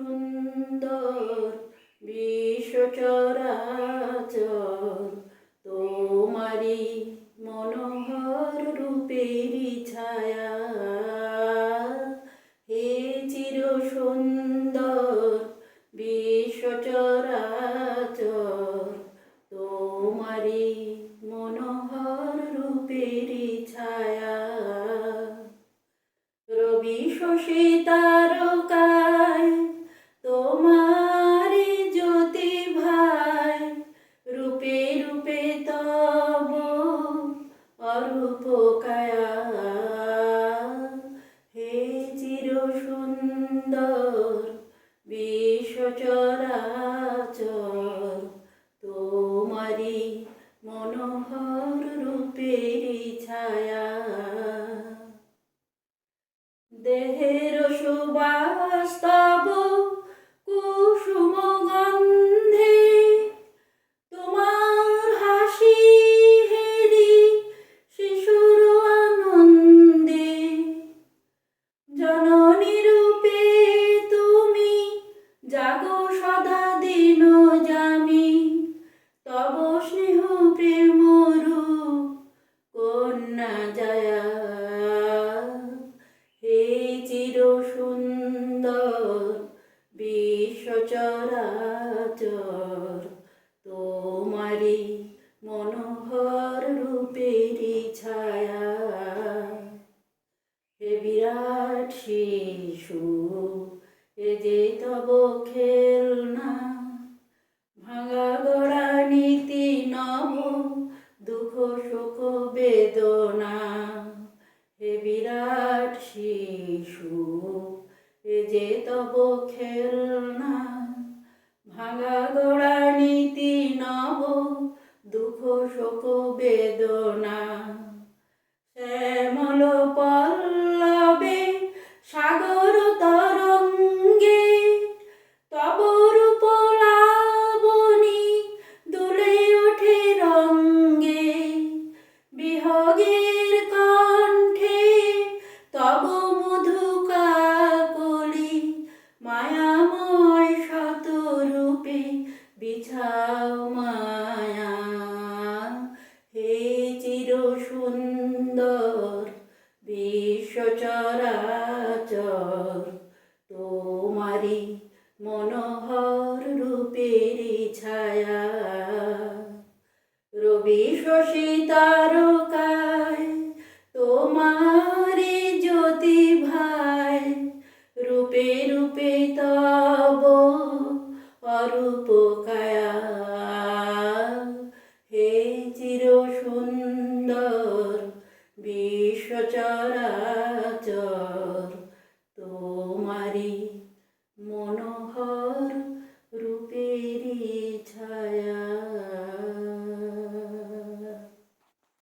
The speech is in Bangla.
সুন্দর বিশ্বচরাচর তোমারি মনোহর রূপেরই ছায়া। হে চির সুন্দর বিশ্বচরাচর তোমারি মনোহর রূপেরই ছায়া। রবি শশী সুন্দর বিশ্বচরাচর তোমারি মনোহর রূপের ছায়া। দেহের সুবাস্তব বিশ্বচরাচর তোমারি মনোহর রূপেরই ছায়া। হে বিরাট শিশু, এ যে তব খেলনা, ভাঙা গড়া নীতি নব, দুঃখ সুখ বেদনা। হে বিরাট শিশু যে তব খেলনা বেদনা। সুন্দর বিশ্বচরাচর তোমারি মনোহর রূপের ছায়া। রবি শশী তারকায় তোমারে জ্যোতি ভাই, রূপে রূপে তব অরূপ চর তোমারি